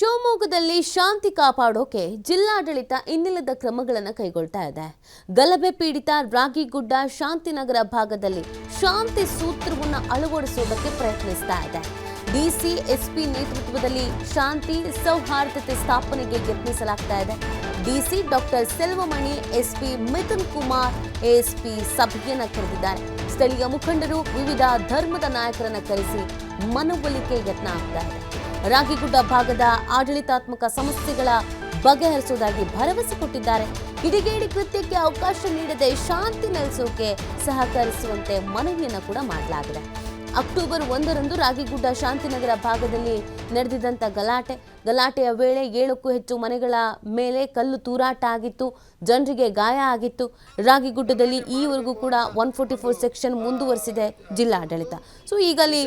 ಶಿವಮೊಗ್ಗದಲ್ಲಿ ಶಾಂತಿ ಕಾಪಾಡೋಕೆ ಜಿಲ್ಲಾಡಳಿತ ಇನ್ನಿಲ್ಲದ ಕ್ರಮಗಳನ್ನು ಕೈಗೊಳ್ತಾ ಇದೆ. ಗಲಭೆ ಪೀಡಿತ ರಾಗಿಗುಡ್ಡ ಶಾಂತಿನಗರ ಭಾಗದಲ್ಲಿ ಶಾಂತಿ ಸೂತ್ರವನ್ನು ಅಳವಡಿಸುವುದಕ್ಕೆ ಪ್ರಯತ್ನಿಸ್ತಾ ಇದೆ. ಡಿಸಿ, ಎಸ್ಪಿ ನೇತೃತ್ವದಲ್ಲಿ ಶಾಂತಿ ಸೌಹಾರ್ದತೆ ಸ್ಥಾಪನೆಗೆ ಯತ್ನಿಸಲಾಗ್ತಾ ಇದೆ. DC doctor Selvamani, SP Mithun Kumar ASP ಸಭೆಯನ್ನು ಕರೆದಿದ್ದಾರೆ. ಸ್ಥಳೀಯ ಮುಖಂಡರು ವಿವಿಧ ಧರ್ಮದ ನಾಯಕರನ್ನ ಕರೆಸಿ ಮನವೊಲಿಕೆ ಯತ್ನ ಆಗ್ತಾ ರಾಗಿಗುಡ್ಡ ಭಾಗದ ಆಡಳಿತಾತ್ಮಕ ಸಮಸ್ಯೆಗಳ ಬಗೆಹರಿಸುವುದಾಗಿ ಭರವಸೆ ಕೊಟ್ಟಿದ್ದಾರೆ. ಕಿಡಿಗೇಡಿ ಕೃತ್ಯಕ್ಕೆ ಅವಕಾಶ ನೀಡದೆ ಶಾಂತಿ ನೆಲೆಸೋಕೆ ಸಹಕರಿಸುವಂತೆ ಮನವಿಯನ್ನು ಕೂಡ ಮಾಡಲಾಗಿದೆ. ಅಕ್ಟೋಬರ್ ಒಂದರಂದು ರಾಗಿಗುಡ್ಡ ಶಾಂತಿನಗರ ಭಾಗದಲ್ಲಿ ನಡೆದಿದ್ದಂಥ ಗಲಾಟೆ. ಗಲಾಟೆಯ ವೇಳೆ ಏಳಕ್ಕೂ ಹೆಚ್ಚು ಮನೆಗಳ ಮೇಲೆ ಕಲ್ಲು ತೂರಾಟ ಆಗಿತ್ತು, ಜನರಿಗೆ ಗಾಯ ಆಗಿತ್ತು. ರಾಗಿಗುಡ್ಡದಲ್ಲಿ ಈವರೆಗೂ ಕೂಡ ಒನ್ ಫೋರ್ಟಿ ಫೋರ್ ಸೆಕ್ಷನ್ ಮುಂದುವರೆಸಿದೆ ಜಿಲ್ಲಾಡಳಿತ. ಸೊ ಈಗ ಅಲ್ಲಿ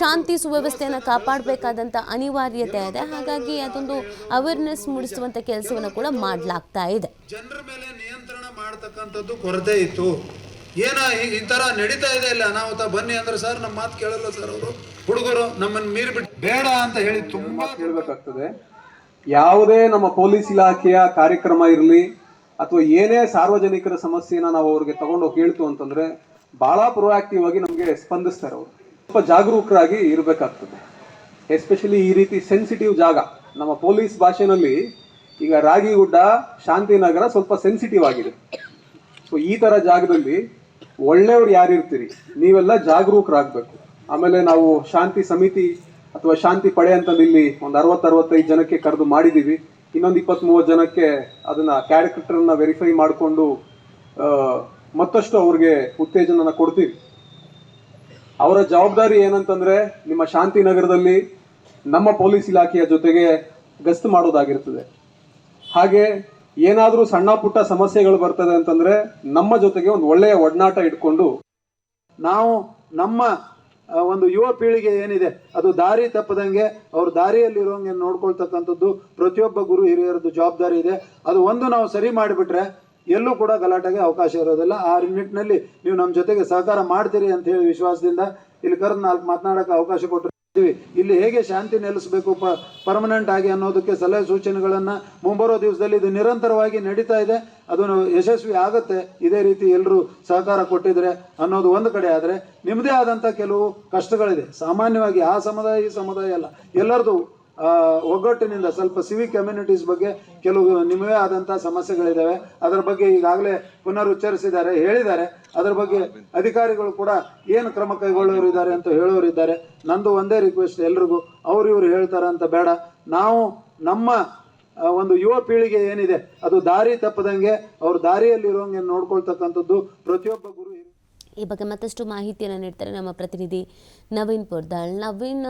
ಶಾಂತಿ ಸುವ್ಯವಸ್ಥೆಯನ್ನು ಕಾಪಾಡಬೇಕಾದಂಥ ಅನಿವಾರ್ಯತೆ ಇದೆ. ಹಾಗಾಗಿ ಅದೊಂದು ಅವೇರ್ನೆಸ್ ಮೂಡಿಸುವಂಥ ಕೆಲಸವನ್ನು ಕೂಡ ಮಾಡಲಾಗ್ತಾ ಇದೆ. ಜನರ ಮೇಲೆ ನಿಯಂತ್ರಣ ಮಾಡತಕ್ಕಂಥದ್ದು ಕೊರತೆ ಇತ್ತು. ಏನ ಈ- ತರ ನಡೀತಾ ಇದೆ ಇಲ್ಲ. ಅನಾಹುತ ಬನ್ನಿ ಅಂದ್ರೆ ಸರ್ ನಮ್ಮ ಮಾತು ಕೇಳಲ್ಲ ಸರ್ ಅವರು. ಹುಡುಗರು ನಮ್ಮನ್ನ ಮೀರಿ ಬಿಟ್ಟು ಬೇಡ ಅಂತ ಹೇಳಿ ತುಂಬಾ ಹೇಳ್ಬೇಕಾಗ್ತದೆ ಯಾವುದೇ ನಮ್ಮ ಪೊಲೀಸ್ ಇಲಾಖೆಯ ಕಾರ್ಯಕ್ರಮ ಇರಲಿ ಅಥವಾ ಏನೇ ಸಾರ್ವಜನಿಕರ ಸಮಸ್ಯೆನ ನಾವು ಅವ್ರಿಗೆ ತಗೊಂಡೋಗಿ ಕೇಳ್ತು ಅಂತಂದ್ರೆ ಬಹಳ ಪ್ರೊಆಕ್ಟಿವ್ ಆಗಿ ನಮಗೆ ಸ್ಪಂದಿಸ್ತಾರೆ ಅವರು. ಸ್ವಲ್ಪ ಜಾಗರೂಕರಾಗಿ ಇರಬೇಕಾಗ್ತದೆ. ಎಸ್ಪೆಷಲಿ ಈ ರೀತಿ ಸೆನ್ಸಿಟಿವ್ ಜಾಗ. ನಮ್ಮ ಪೊಲೀಸ್ ಭಾಷೆನಲ್ಲಿ ಈಗ ರಾಗಿಗುಡ್ಡ ಶಾಂತಿನಗರ ಸ್ವಲ್ಪ ಸೆನ್ಸಿಟಿವ್ ಆಗಿದೆ. ಸೊ ಈ ತರ ಜಾಗದಲ್ಲಿ ಒಳ್ಳೆಯವ್ರು ಯಾರಿರ್ತೀರಿ ನೀವೆಲ್ಲ ಜಾಗರೂಕರಾಗಬೇಕು. ಆಮೇಲೆ ನಾವು ಶಾಂತಿ ಸಮಿತಿ ಅಥವಾ ಶಾಂತಿ ಪಡೆ ಅಂತ ಇಲ್ಲಿ ಒಂದು ಅರವತ್ತು ಅರವತ್ತೈದು ಜನಕ್ಕೆ ಕರೆದು ಮಾಡಿದೀವಿ. ಇನ್ನೊಂದು ಇಪ್ಪತ್ತ್ ಮೂವತ್ತು ಜನಕ್ಕೆ ಅದನ್ನ ಕ್ಯಾರೆಕ್ಟರ್ನ ವೆರಿಫೈ ಮಾಡಿಕೊಂಡು ಮತ್ತಷ್ಟು ಅವ್ರಿಗೆ ಉತ್ತೇಜನ ಕೊಡ್ತೀವಿ. ಅವರ ಜವಾಬ್ದಾರಿ ಏನಂತಂದ್ರೆ ನಿಮ್ಮ ಶಾಂತಿ ನಗರದಲ್ಲಿ ನಮ್ಮ ಪೊಲೀಸ್ ಇಲಾಖೆಯ ಜೊತೆಗೆ ಗಸ್ತು ಮಾಡೋದಾಗಿರ್ತದೆ. ಹಾಗೆ ಏನಾದರೂ ಸಣ್ಣ ಪುಟ್ಟ ಸಮಸ್ಯೆಗಳು ಬರ್ತದೆ ಅಂತಂದ್ರೆ ನಮ್ಮ ಜೊತೆಗೆ ಒಂದು ಒಳ್ಳೆಯ ಒಡನಾಟ ಇಟ್ಕೊಂಡು ನಾವು ನಮ್ಮ ಒಂದು ಯುವ ಪೀಳಿಗೆ ಏನಿದೆ, ಅದು ದಾರಿ ತಪ್ಪದಂಗೆ ಅವ್ರ ದಾರಿಯಲ್ಲಿರೋಂಗೆ ನೋಡ್ಕೊಳ್ತಕ್ಕಂಥದ್ದು ಪ್ರತಿಯೊಬ್ಬ ಗುರು ಹಿರಿಯರದ್ದು ಜವಾಬ್ದಾರಿ ಇದೆ. ಅದು ಒಂದು ನಾವು ಸರಿ ಮಾಡಿಬಿಟ್ರೆ ಎಲ್ಲೂ ಕೂಡ ಗಲಾಟೆಗೆ ಅವಕಾಶ ಇರೋದಿಲ್ಲ. ಆ ನಿಟ್ಟಿನಲ್ಲಿ ನೀವು ನಮ್ಮ ಜೊತೆಗೆ ಸಹಕಾರ ಮಾಡ್ತೀರಿ ಅಂತ ಹೇಳಿ ವಿಶ್ವಾಸದಿಂದ ಇಲ್ಲಿ ಕರೆದು ನಾಲ್ಕು ಮಾತನಾಡೋಕೆ ಅವಕಾಶ ಕೊಟ್ಟಿರ್ತೀವಿ ಇಲ್ಲಿ ಹೇಗೆ ಶಾಂತಿ ನೆಲೆಸಬೇಕು, ಪ ಪರ್ಮನೆಂಟ್ ಆಗಿ ಅನ್ನೋದಕ್ಕೆ ಸಲಹೆ ಸೂಚನೆಗಳನ್ನು ಮುಂಬರೋ ದಿವಸದಲ್ಲಿ ಇದು ನಿರಂತರವಾಗಿ ನಡೀತಾ ಇದೆ. ಅದು ಯಶಸ್ವಿ ಆಗುತ್ತೆ. ಇದೇ ರೀತಿ ಎಲ್ಲರೂ ಸಹಕಾರ ಕೊಟ್ಟಿದ್ರೆ ಅನ್ನೋದು ಒಂದು ಕಡೆ ಆದರೆ ನಿಮ್ಮದೇ ಆದಂಥ ಕೆಲವು ಕಷ್ಟಗಳಿದೆ. ಸಾಮಾನ್ಯವಾಗಿ ಆ ಸಮುದಾಯ ಈ ಸಮುದಾಯ ಅಲ್ಲ. ಎಲ್ಲರದು ಒಗ್ಗಟ್ಟಿನಿಂದ ಸ್ವಲ್ಪ ಸಿವಿಕ್ ಕಮ್ಯುನಿಟೀಸ್ ಬಗ್ಗೆ ಕೆಲವು ನಿಮ್ಮವೇ ಆದಂಥ ಸಮಸ್ಯೆಗಳಿದ್ದಾವೆ ಅದರ ಬಗ್ಗೆ ಈಗಾಗಲೇ ಪುನರುಚ್ಚರಿಸಿದ್ದಾರೆ, ಹೇಳಿದ್ದಾರೆ. ಅದರ ಬಗ್ಗೆ ಅಧಿಕಾರಿಗಳು ಕೂಡ ಏನು ಕ್ರಮ ಕೈಗೊಳ್ಳೋರು ಇದ್ದಾರೆ ಅಂತ ಹೇಳೋರು ಇದ್ದಾರೆ ನಂದು ಒಂದೇ ರಿಕ್ವೆಸ್ಟ್ ಎಲ್ರಿಗೂ. ಅವ್ರು ಇವ್ರು ಹೇಳ್ತಾರೆ ಅಂತ ಬೇಡ. ನಾವು ನಮ್ಮ ಒಂದು ಯುವ ಪೀಳಿಗೆ ಏನಿದೆ, ಅದು ದಾರಿ ತಪ್ಪದಂಗೆ ಅವ್ರ ದಾರಿಯಲ್ಲಿರೋಂಗೆ ನೋಡ್ಕೊಳ್ತಕ್ಕಂಥದ್ದು ಪ್ರತಿಯೊಬ್ಬ ಗುರು ಈ ಬಗ್ಗೆ ಮತ್ತಷ್ಟು ಮಾಹಿತಿಯನ್ನು ನೀಡ್ತಾರೆ ನಮ್ಮ ಪ್ರತಿನಿಧಿ ನವೀನ್ ಪುರ್ದಾಳ್. ನವೀನ್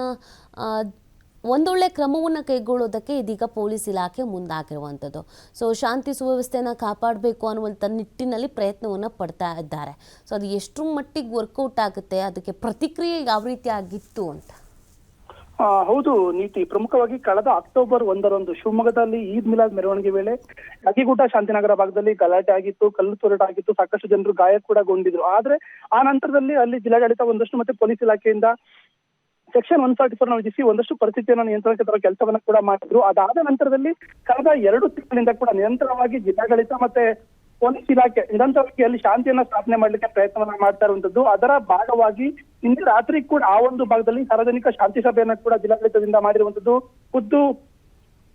ಒಂದೊಳ್ಳೆ ಕ್ರಮವನ್ನು ಕೈಗೊಳ್ಳೋದಕ್ಕೆ ಇದೀಗ ಪೊಲೀಸ್ ಇಲಾಖೆ ಮುಂದಾಗಿರುವಂಥದ್ದು. ಸೊ ಶಾಂತಿ ಸುವ್ಯವಸ್ಥೆಯನ್ನು ಕಾಪಾಡಬೇಕು ಅನ್ನುವಂಥ ನಿಟ್ಟಿನಲ್ಲಿ ಪ್ರಯತ್ನವನ್ನು ಪಡ್ತಾ ಇದ್ದಾರೆ. ಸೊ ಅದು ಎಷ್ಟು ಮಟ್ಟಿಗೆ ವರ್ಕೌಟ್ ಆಗುತ್ತೆ, ಅದಕ್ಕೆ ಪ್ರತಿಕ್ರಿಯೆ ಯಾವ ರೀತಿ ಆಗಿತ್ತು ಅಂತ? ಹೌದು, ನೀತಿ. ಪ್ರಮುಖವಾಗಿ ಕಳೆದ ಅಕ್ಟೋಬರ್ ಒಂದರಂದು ಶಿವಮೊಗ್ಗದಲ್ಲಿ ಈದ್ ಮಿಲಾದ್ ಮೆರವಣಿಗೆ ವೇಳೆ ಅಗಿಗುಡ್ಡ ಶಾಂತಿನಗರ ಭಾಗದಲ್ಲಿ ಗಲಾಟೆ ಆಗಿತ್ತು, ಕಲ್ಲು ತೂರಾಟ ಆಗಿತ್ತು ಸಾಕಷ್ಟು ಜನರು ಗಾಯ ಕೂಡ ಗೊಂಡಿದ್ರು ಆದ್ರೆ ಆ ನಂತರದಲ್ಲಿ ಅಲ್ಲಿ ಜಿಲ್ಲಾಡಳಿತ ಒಂದಷ್ಟು ಮತ್ತೆ ಪೊಲೀಸ್ ಇಲಾಖೆಯಿಂದ ಸೆಕ್ಷನ್ ಒನ್ ಫಾರ್ಟಿ ಫೋರ್ ವಿಧಿಸಿ ಒಂದಷ್ಟು ಪರಿಸ್ಥಿತಿಯನ್ನು ನಿಯಂತ್ರಣಕ್ಕೆ ತರೋ ಕೆಲಸವನ್ನು ಕೂಡ ಮಾಡಿದ್ರು. ಅದಾದ ನಂತರದಲ್ಲಿ ಕಳೆದ ಎರಡು ತಿಂಗಳಿಂದ ಕೂಡ ನಿರಂತರವಾಗಿ ಜಿಲ್ಲಾಡಳಿತ ಮತ್ತೆ ಪೊಲೀಸ್ ಇಲಾಖೆ ನಿರಂತರವಾಗಿ ಅಲ್ಲಿ ಶಾಂತಿಯನ್ನ ಸ್ಥಾಪನೆ ಮಾಡಲಿಕ್ಕೆ ಪ್ರಯತ್ನವನ್ನ ಮಾಡ್ತಾ ಇರುವಂತದ್ದು. ಅದರ ಭಾಗವಾಗಿ ಇಂದು ರಾತ್ರಿ ಕೂಡ ಆ ಒಂದು ಭಾಗದಲ್ಲಿ ಸಾರ್ವಜನಿಕ ಶಾಂತಿ ಸಭೆಯನ್ನ ಕೂಡ ಜಿಲ್ಲಾಡಳಿತದಿಂದ ಮಾಡಿರುವಂತದ್ದು. ಖುದ್ದು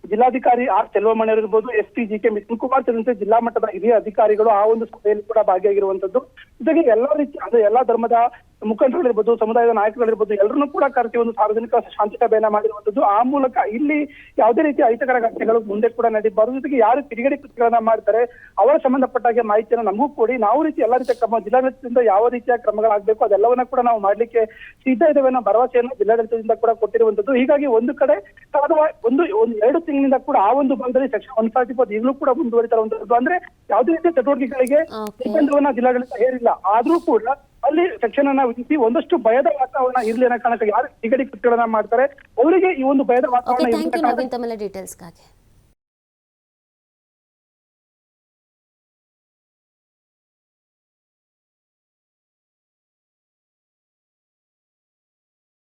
ಜಿಲ್ಲಾಧಿಕಾರಿ ಆರ್ ಸೆಲ್ವಮಣ್ಣರ್ ಇರ್ಬೋದು S P G K Mithun Kumar ಸೇರಿದಂತೆ ಜಿಲ್ಲಾ ಮಟ್ಟದ ಹಿರಿಯ ಅಧಿಕಾರಿಗಳು ಆ ಒಂದು ಸಭೆಯಲ್ಲಿ ಕೂಡ ಭಾಗಿಯಾಗಿರುವಂತದ್ದು. ಜೊತೆಗೆ ಎಲ್ಲಾ ರೀತಿ, ಅಂದ್ರೆ ಎಲ್ಲಾ ಧರ್ಮದ ಮುಖಂಡರುಗಳಿರ್ಬೋದು ಸಮುದಾಯದ ನಾಯಕರುಗಳಿರ್ಬೋದು ಎಲ್ಲರನ್ನೂ ಕೂಡ ಕರೆಸಿ ಒಂದು ಸಾರ್ವಜನಿಕ ಶಾಂತಿ ಸಭೆಯನ್ನ ಮಾಡಿರುವಂತದ್ದು ಆ ಮೂಲಕ ಇಲ್ಲಿ ಯಾವುದೇ ರೀತಿಯ ಅಹಿತಕರ ಘಟನೆಗಳು ಮುಂದೆ ಕೂಡ ನಡೀಬಾರದು ಜೊತೆಗೆ ಯಾರು ತಿರುಗಡಿ ಕೃತ್ಯಗಳನ್ನ ಮಾಡ್ತಾರೆ ಅವರ ಸಂಬಂಧಪಟ್ಟ ಹಾಗೆ ಮಾಹಿತಿಯನ್ನು ನಮಗೂ ಕೊಡಿ. ನಾವು ರೀತಿ ಎಲ್ಲ ರೀತಿಯ ಕ್ರಮ ಜಿಲ್ಲಾಡಳಿತದಿಂದ ಯಾವ ರೀತಿಯ ಕ್ರಮಗಳಾಗಬೇಕು ಅದೆಲ್ಲವನ್ನ ಕೂಡ ನಾವು ಮಾಡ್ಲಿಕ್ಕೆ ಸಿದ್ಧ ಇದ್ದೇವೆ ಅನ್ನೋ ಭರವಸೆಯನ್ನು ಜಿಲ್ಲಾಡಳಿತದಿಂದ ಕೂಡ ಕೊಟ್ಟಿರುವಂತದ್ದು ಹೀಗಾಗಿ ಒಂದು ಕಡೆ ಕಳೆದ ಒಂದು ಒಂದು ಎರಡು ತಿಂಗಳಿಂದ ಕೂಡ ಆ ಒಂದು ಭಾಗದಲ್ಲಿ ಸೆಕ್ಷನ್ ಒನ್ ಫಾರ್ಟಿ ಫೋರ್ ಈಗಲೂ ಕೂಡ ಮುಂದುವರಿತಾ ಇರುವಂತದ್ದು ಅಂದ್ರೆ ಯಾವುದೇ ರೀತಿಯ ಚಟುವಟಿಕೆಗಳಿಗೆ. ನಿರ್ಬಂಧವನ್ನ ಜಿಲ್ಲಾಡಳಿತ ಹೇರಿಲ್ಲ. ಆದ್ರೂ ಕೂಡ ಅಲ್ಲಿ ಸೆಕ್ಷನ್ ಅನ್ನ ವಿಧಿಸಿ ಒಂದಷ್ಟು ಭಯದ ವಾತಾವರಣ ಇರ್ಲಿ ಅನ್ನೋ ಕಾರಣಕ್ಕೆ ಯಾರು ನಿಗಡಿ ಕೃತ್ಯಗಳನ್ನ ಮಾಡ್ತಾರೆ ಅವರಿಗೆ ಈ ಒಂದು ಭಯದ ವಾತಾವರಣ